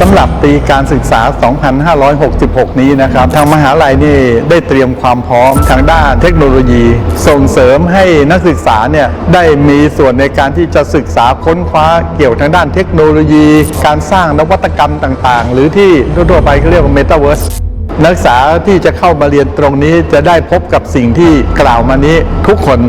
สำหรับปีการศึกษา 2566 นี้นะครับ ทางมหาลัยนี่ได้เตรียมความพร้อมทางด้านเทคโนโลยี ส่งเสริมให้นักศึกษาเนี่ยได้มีส่วนในการที่จะศึกษาค้นคว้าเกี่ยวทางด้านเทคโนโลยี การสร้างนวัตกรรมต่างๆ หรือที่ทั่วไปเขาเรียกว่า Metaverse นักศึกษาที่จะเข้ามาเรียนตรงนี้จะได้พบกับสิ่งที่กล่าวมานี้ทุกคน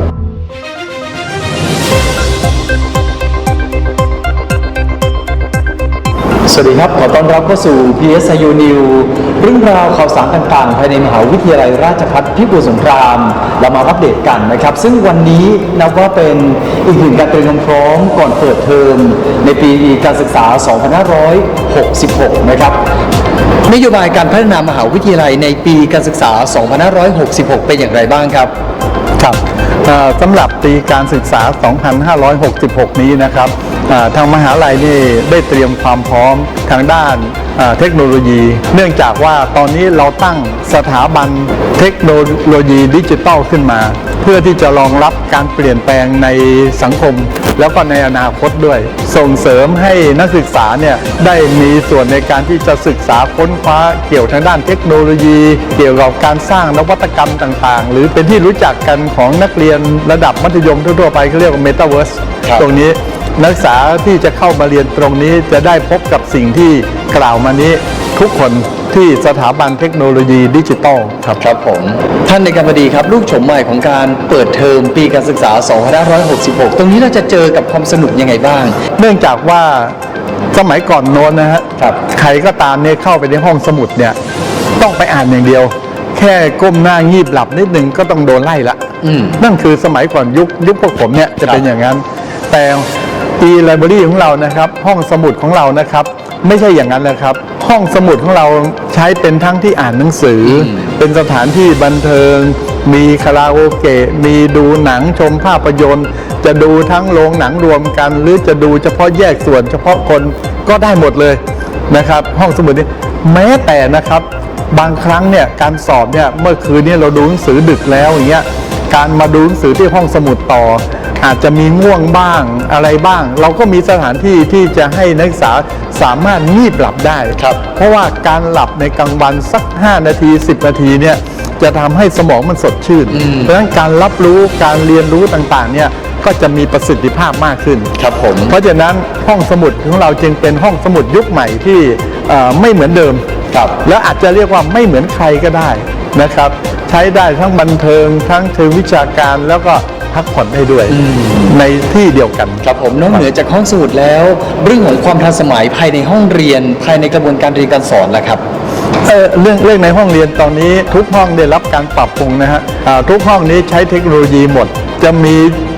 สวัสดีครับ ขอต้อนรับเข้าสู่ PSIU New เรื่องราวข่าวสารต่างๆ ภายในมหาวิทยาลัยราชภัฏพิบูลสงคราม เรามาอัปเดตกันนะครับ ซึ่งวันนี้นับว่าเป็นอีกหนึ่งการเตรียมความพร้อมก่อนเปิดเทอม ในปีการศึกษา 2566 นะครับนโยบายการพัฒนามหาวิทยาลัยในปีการศึกษา 2566 เป็นอย่างไรบ้างครับ ครับสำหรับปีการศึกษา 2566 นี้นะครับทางมหาลัยนี่ได้เตรียมความพร้อมทางด้าน เอ่อเทคโนโลยี เนื่องจากว่าตอนนี้เราตั้งสถาบันเทคโนโลยีดิจิทัลขึ้นมา เพื่อที่จะรองรับการเปลี่ยนแปลงในสังคม แล้วก็ในอนาคตด้วย ส่งเสริมให้นักศึกษาเนี่ยได้มีส่วนในการที่จะศึกษาค้นคว้าเกี่ยวทางด้านเทคโนโลยี เกี่ยวกับการสร้างนวัตกรรมต่างๆ หรือเป็นที่รู้จักกันของนักเรียนระดับมัธยมทั่วๆไปเขาเรียกว่า Metaverse ครับตรงนี้ นักศึกษาที่จะเข้ามาเรียนตรงนี้จะได้พบกับสิ่งที่กล่าวมานี้ทุกคนที่สถาบันเทคโนโลยีดิจิทัลครับครับผม ท่านในการบดีครับลูกโฉมใหม่ของการเปิดเทอมปีการศึกษา 2566 ตรงนี้เราจะเจอกับความสนุกยังไงบ้าง เนื่องจากว่าสมัยก่อนโน้นนะฮะครับใครก็ตามเนี่ยเข้าไปในห้องสมุดเนี่ยต้องไปอ่านอย่างเดียว แค่ก้มหน้างีบหลับนิดนึงก็ต้องโดนไล่ละอืมนั่นคือสมัยก่อนยุคยุคพวกผมเนี่ยจะเป็นอย่างนั้น แต่ ปีไลบรารีของเรานะครับ ห้องสมุดของเรานะครับ ไม่ใช่อย่างนั้นนะครับ ห้องสมุดของเราใช้เป็นทั้งที่อ่านหนังสืออเป็นสถานที่บันเทิง มีคาราโอเกะมีดูหนังชมภาพยนตร์ จะดูทั้งโรงหนังรวมกัน หรือจะดูเฉพาะแยกส่วน เฉพาะคนก็ได้หมดเลยนะครับ ห้องสมุดนี้แม้แต่นะครับบางครั้งเนี่ยการสอบเนี่ยเมื่อคืนเนี้เราดูหนังสือดึกแล้วอย่างเงี้ยการมาดูหนังสือที่ห้องสมุดต่อ อาจจะมีง่วงบ้างอะไรบ้าง เราก็มีสถานที่ที่จะให้นักศึกษาสามารถงีบหลับได้ครับ เพราะว่าการหลับในกลางวันสัก 5 นาที 10 นาทีเนี่ยจะทำให้สมองมันสดชื่น เพราะฉะนั้นการรับรู้การเรียนรู้ต่างๆเนี่ยก็จะมีประสิทธิภาพมากขึ้นครับผมเพราะฉะนั้นห้องสมุดของเราจึงเป็นห้องสมุดยุคใหม่ที่เอ่อไม่เหมือนเดิมครับแล้วอาจจะเรียกว่าไม่เหมือนใครก็ได้นะครับใช้ได้ทั้งบันเทิง ทั้งเชิงวิชาการแล้วก็พักผ่อนได้ด้วยในที่เดียวกันครับผมนอกเหนือจากห้องสมุดแล้ว เรื่องของความทันสมัยภายในห้องเรียน ภายในกระบวนการเรียนการสอนล่ะครับเออเรื่องเรื่องในห้องเรียนตอนนี้ทุกห้องได้รับการปรับปรุงนะฮะอ่าทุกห้องนี้ใช้เทคโนโลยีหมด จะมี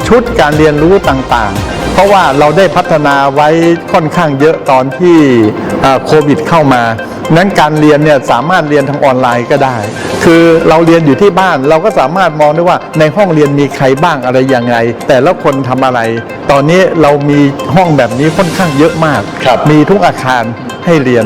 ชุดการเรียนรู้ต่างๆ เพราะว่าเราได้พัฒนาไว้ค่อนข้างเยอะตอนที่อ่าโควิดเข้ามานั้นการเรียนเนี่ยสามารถเรียนทางออนไลน์ก็ได้ คือเราเรียนอยู่ที่บ้านเราก็สามารถมองได้ว่าในห้องเรียนมีใครบ้างอะไรอย่างไรแต่ละคนทำอะไร ตอนนี้เรามีห้องแบบนี้ค่อนข้างเยอะมากครับมีทุกอาคารให้เรียน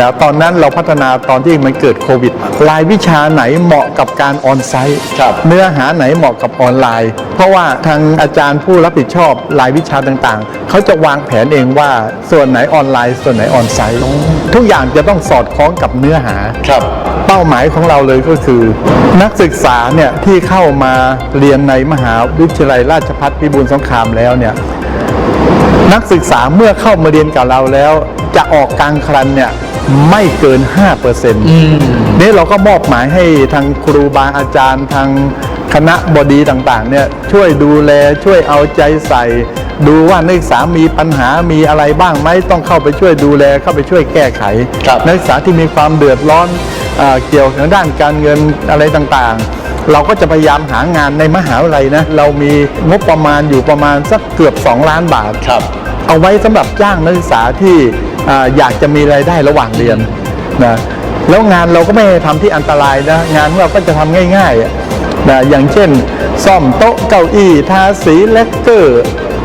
นะตอนนั้นเราพัฒนาตอนที่มันเกิดโควิดรายวิชาไหนเหมาะกับการออนไซต์ครับเนื้อหาไหนเหมาะกับออนไลน์ เพราะว่าทางอาจารย์ผู้รับผิดชอบรายวิชาต่างๆ เขาจะวางแผนเองว่าส่วนไหนออนไลน์ ส่วนไหนออนไซต์ทุกอย่างจะต้องสอดคล้องกับเนื้อหาครับเป้าหมายของเราเลยก็คือ นักศึกษาเนี่ยที่เข้ามาเรียนในมหาวิทยาลัยราชภัฏพิบูลสงครามแล้วเนี่ยนักศึกษาเมื่อเข้ามาเรียนกับเราแล้ว จะออกกลางคันเนี่ย ไม่เกิน5%นี่เราก็มอบหมายให้ทางครูบาอาจารย์ทางคณะบดีต่างๆเนี่ยช่วยดูแลช่วยเอาใจใส่ ดูว่านักศึกษามีปัญหามีอะไรบ้างไหมต้องเข้าไปช่วยดูแลเข้าไปช่วยแก้ไขครับนักศึกษาที่มีความเดือดร้อนเออเกี่ยวกับด้านการเงินอะไรต่างๆ เราก็จะพยายามหางานในมหาวิทยาลัยนะเรามีงบประมาณอยู่ประมาณสักเกือบ 2 ล้านบาทครับเอาไว้สำหรับจ้างนักศึกษาที่ อยากจะมีรายได้ระหว่างเรียนนะแล้วงานเราก็ไม่ได้ทำที่อันตรายนะงานเราก็จะทำง่ายๆนะอย่างเช่น ซ่อมโต๊ะเก้าอี้ทาสีเลกเกอร์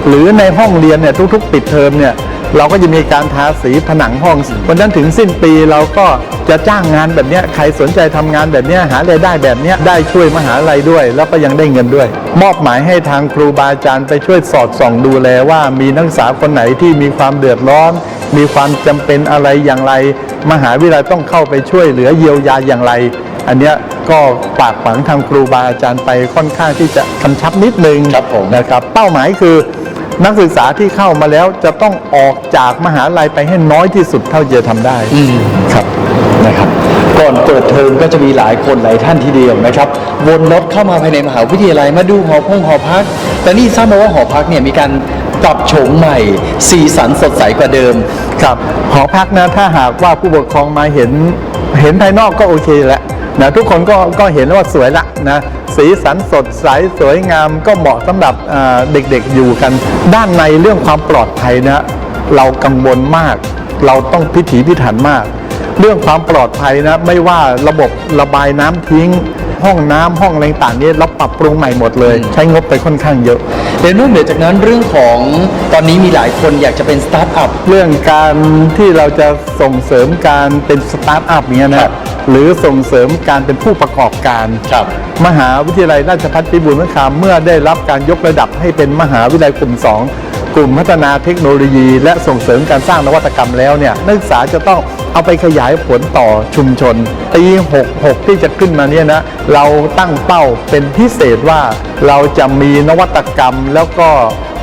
หรือในห้องเรียนเนี่ยทุกๆ ปิดเทอมเนี่ยเราก็จะมีการทาสีผนังห้องวันนั้นถึงสิ้นปีเราก็จะจ้างงานแบบเนี้ยใครสนใจทำงานแบบเนี้ยหารายได้แบบเนี้ยได้ช่วยมหาลัยด้วย แล้วก็ยังได้เงินด้วย มอบหมายให้ทางครูบาอาจารย์ไปช่วยสอดส่องดูแลว่ามีนักศึกษาคนไหนที่มีความเดือดร้อนมีความจำเป็นอะไรอย่างไร มหาวิทยาลัยต้องเข้าไปช่วยเหลือเยียวยาอย่างไร อันเนี้ยก็ปากฝังทางครูบาอาจารย์ไปค่อนข้างที่จะกำชับนิดนึงครับผมนะครับ เป้าหมายคือนักศึกษาที่เข้ามาแล้วจะต้องออกจากมหาลัยไปให้น้อยที่สุดเท่าที่จะทำได้ครับนะครับ ก่อนเปิดเทอมก็จะมีหลายคนหลายท่านทีเดียวนะครับวนรถเข้ามาภายในมหาวิทยาลัยมาดูหอพงหอพัก แต่นี่ทราบมาว่าหอพักเนี่ยมีการ ปรับโฉมใหม่ สีสันสดใสกว่าเดิม ครับหอพักนะถ้าหากว่าผู้ปกครองมาเห็นเห็นภายนอกก็โอเคแล้วนะทุกคนก็ก็เห็นว่าสวยละนะสีสันสดใสสวยงามก็เหมาะสำหรับเด็กๆอยู่กัน ด้านในเรื่องความปลอดภัยนะเรากังวลมาก เราต้องพิถีพิถันมาก เรื่องความปลอดภัยนะไม่ว่าระบบระบายน้ำทิ้ง ห้องน้ำห้องอะไรต่างๆนี้เราปรับปรุงใหม่หมดเลย ใช้งบไปค่อนข้างเยอะเดี๋ยวนอกเหนือจากนั้นเรื่องของตอนนี้มีหลายคนอยากจะเป็นสตาร์ทอัพเรื่องการที่เราจะส่งเสริมการเป็นสตาร์ทอัพเนี้ยครันะบหรือส่งเสริมการเป็นผู้ประกอบการครับมหาวิทยาลัยราชภัฏพิบูลสงครามเมื่อได้รับการยกระดับให้เป็นมหาวิทยาลัยกลุ่ม 2 กลุ่มพัฒนาเทคโนโลยี และส่งเสริมการสร้างนวัตกรรมแล้วเนี่ยนักศึกษาจะต้องเอาไปขยายผลต่อชุมชนปี66 ที่จะขึ้นมาเนี่ยนะเราตั้งเป้าเป็นพิเศษว่าเราจะมีนวัตกรรมแล้วก็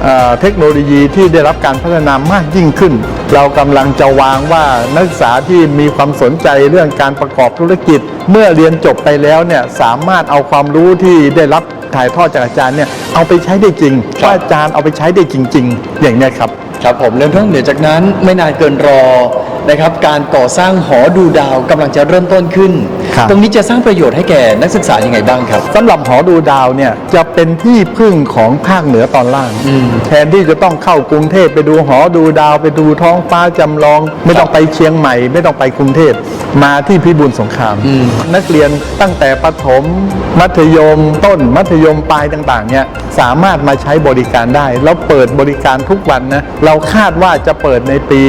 เอ่อเทคโนโลยีที่ได้รับการพัฒนามากยิ่งขึ้น เรากำลังจะวางว่านักศึกษาที่มีความสนใจเรื่องการประกอบธุรกิจ เมื่อเรียนจบไปแล้วเนี่ยสามารถเอาความรู้ที่ได้รับ ถ่ายทอดจากอาจารย์เนี่ยเอาไปใช้ได้จริงครับว่าอาจารย์เอาไปใช้ได้จริง ๆ อย่างเนี้ยครับ ครับผมแล้วนอกเหนือจากนั้นไม่นานเกินรอนะครับการก่อสร้างหอดูดาวกำลังจะเริ่มต้นขึ้น ครับ ตรงนี้จะสร้างประโยชน์ให้แก่นักศึกษายังไงบ้างครับ สำหรับหอดูดาวเนี่ยจะเป็นที่พึ่งของภาคเหนือตอนล่างแทนที่จะต้องเข้ากรุงเทพไปดูหอดูดาวไปดูท้องฟ้าจำลอง ไม่ต้องไปเชียงใหม่ ไม่ต้องไปกรุงเทพมาที่พิบูลสงครามนักเรียนตั้งแต่ประถม มัธยมต้นมัธยมปลายต่างๆเนี่ยสามารถมาใช้บริการได้ แล้วเปิดบริการทุกวันนะ เราราคาดว่าจะเปิดในปี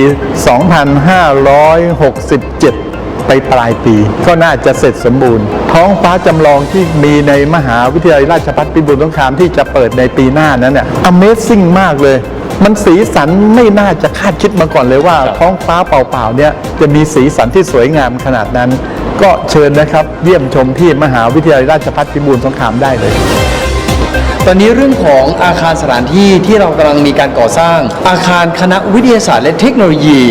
2567 ไปปลายปี ก็น่าจะเสร็จสมบูรณ์ ท้องฟ้าจำลองที่มีในมหาวิทยาลัยราชภัฏพิบูลสงครามที่จะเปิดในปีหน้านั้นเนี่ย Amazing มากเลยมันสีสันไม่น่าจะคาดคิดมาก่อนเลยว่า ท้องฟ้าเปล่าๆเนี่ยจะมีสีสันที่สวยงามขนาดนั้น ก็เชิญนะครับ เยี่ยมชมที่มหาวิทยาลัยราชภัฏพิบูลสงครามได้เลย ตอนนี้เรื่องของอาคารสถานที่ที่เรากำลังมีการก่อสร้าง อาคารคณะวิทยาศาสตร์และเทคโนโลยี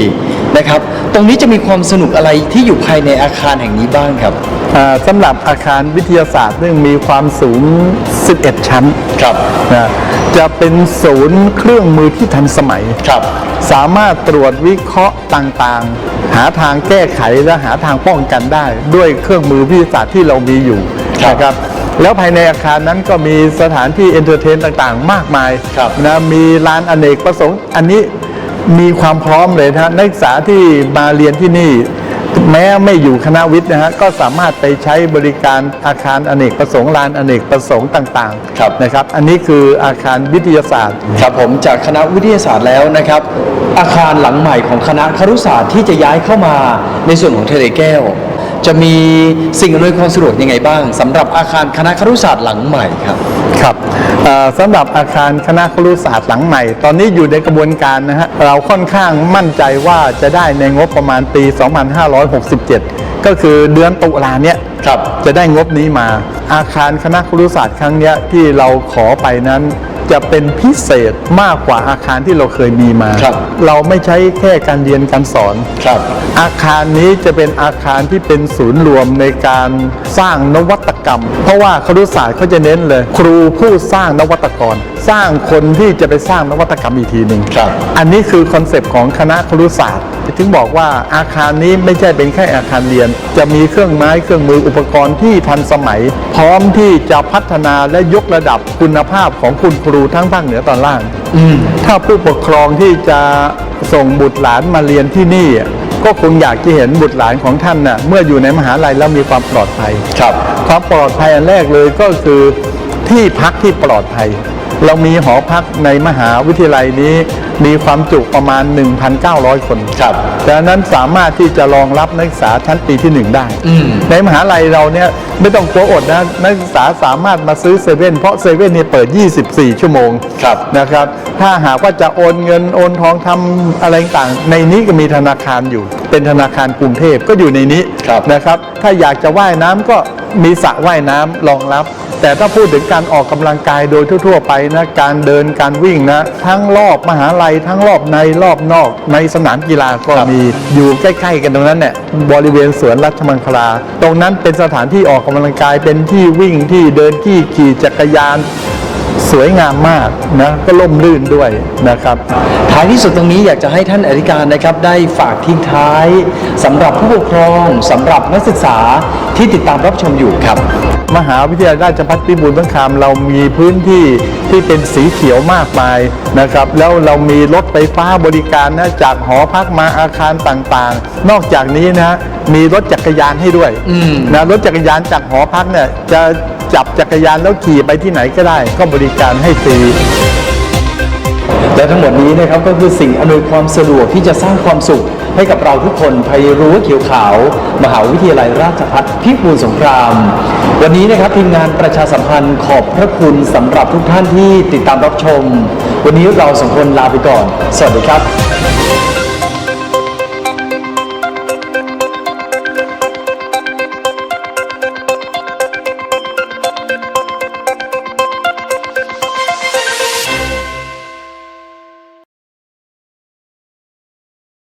นะครับ ตรงนี้จะมีความสนุกอะไรที่อยู่ภายในอาคารแห่งนี้บ้างครับอ่าสำหรับอาคารวิทยาศาสตร์ซึ่งมีความสูง 11 ชั้นครับนะจะเป็นศูนย์เครื่องมือที่ทันสมัย ครับ สามารถตรวจวิเคราะห์ต่างๆ หาทางแก้ไขและหาทางป้องกันได้ ด้วยเครื่องมือวิทยาศาสตร์ที่เรามีอยู่ครับ นะครับ แล้วภายในอาคารนั้นก็มีสถานที่เอนเตอร์เทนต่างๆ มากมายครับนะมีลานอเนกประสงค์ อันนี้มีความพร้อมเลยนะนักศึกษาที่มาเรียนที่นี่แม้ไม่อยู่คณะวิทย์นะฮะก็สามารถไปใช้บริการอาคารอเนกประสงค์ลานอเนกประสงค์ต่างครับๆนะครับ อันนี้คืออาคารวิทยาศาสตร์ครับผมจากคณะวิทยาศาสตร์แล้วนะครับ อาคารหลังใหม่ของคณะครุศาสตร์ที่จะย้ายเข้ามาในส่วนของทะเลแก้ว จะมีสิ่งอำนวยความสะดวกยังไงบ้างสำหรับอาคารคณะครุศาสตร์หลังใหม่ครับ ครับเอ่อสำหรับอาคารคณะครุศาสตร์หลังใหม่ ตอนนี้อยู่ในกระบวนการนะฮะเราค่อนข้างมั่นใจว่าจะได้ในงบประมาณปี 2567 ก็คือเดือนตุลาเนี้ยครับ จะได้งบนี้มาอาคารคณะครุศาสตร์ครั้งเนี้ยที่เราขอไปนั้น จะเป็นพิเศษมากกว่าอาคารที่เราเคยมีมา ครับเราไม่ใช้แค่การเรียนการสอน ครับ อาคารนี้จะเป็นอาคารที่เป็นศูนย์รวมในการสร้างนวัตกรรม เพราะว่าครุศาสตร์เขาจะเน้นเลย ครูผู้สร้างนวัตกร สร้างคนที่จะไปสร้างนวัตกรรมอีกทีหนึ่งครับ อันนี้คือคอนเซปต์ของคณะครุศาสตร์ถึงบอกว่าอาคารนี้ไม่ใช่เป็นแค่อาคารเรียน จะมีเครื่องไม้เครื่องมืออุปกรณ์ที่ทันสมัย พร้อมที่จะพัฒนาและยกระดับคุณภาพของคุณครูทั้งภาคเหนือตอนล่าง ถ้าผู้ปกครองที่จะส่งบุตรหลานมาเรียนที่นี่ ก็คงอยากจะเห็นบุตรหลานของท่านน่ะเมื่ออยู่ในมหาลัยแล้วมีความปลอดภัย ครับ ความปลอดภัยอันแรกเลยก็คือที่พักที่ปลอดภัย เรามีหอพักในมหาวิทยาลัยนี้มีความจุประมาณ 1,900 คนครับดังนั้นสามารถที่จะรองรับนักศึกษาชั้นปีที่หนึ่งได้อืมในมหาลัยเราเนี่ยไม่ต้องกลัวอดนะนักศึกษาสามารถมาซื้อเซเว่นเพราะเซเว่นเนี่ยเปิด 24 ชั่วโมงครับนะครับ ถ้าหากว่าจะโอนเงินโอนทองทำอะไรต่างๆในนี้ก็มีธนาคารอยู่ เป็นธนาคารกรุงเทพก็อยู่ในนี้ครับนะครับ ถ้าอยากจะว่ายน้ำก็มีสระว่ายน้ำรองรับ แต่ถ้าพูดถึงการออกกำลังกายโดยทั่ว ๆ ไปนะการเดินการวิ่งนะทั้งรอบมหาลัยทั้งรอบในรอบนอกในสนามกีฬาก็มีอยู่ใกล้ๆ กันตรงนั้นเนี่ยบริเวณสวนรัชมังคลา ตรงนั้นเป็นสถานที่ออกกำลังกายเป็นที่วิ่งที่เดินที่ขี่จักรยาน สวยงามมากนะก็ล่มลื่นด้วยนะครับท้ายที่สุดตรงนี้อยากจะให้ท่านอธิการนะครับ ได้ฝากทิ้งท้ายสำหรับผู้ปกครองสำหรับนักศึกษาที่ติดตามรับชมอยู่ครับ มหาวิทยาลัยราชภัฏพิบูลสงครามเรามีพื้นที่ที่เป็นสีเขียวมากมายนะครับ แล้วเรามีรถไฟฟ้าบริการนะจากหอพักมาอาคารต่างๆ นอกจากนี้นะมีรถจักรยานให้ด้วยอืมนะรถจักรยานจากหอพักเนี่ยจะ จับจักรยานแล้วขี่ไปที่ไหนก็ได้ ก็บริการให้ฟรีและทั้งหมดนี้นะครับก็คือสิ่งอำนวยความสะดวกที่จะสร้างความสุขให้กับเราทุกคนภายรั้วเขียวขาว มหาวิทยาลัยราชภัฏพิบูลสงคราม วันนี้นะครับทีมงานประชาสัมพันธ์ขอบพระคุณสำหรับทุกท่านที่ติดตามรับชม วันนี้เราสองคนลาไปก่อน สวัสดีครับ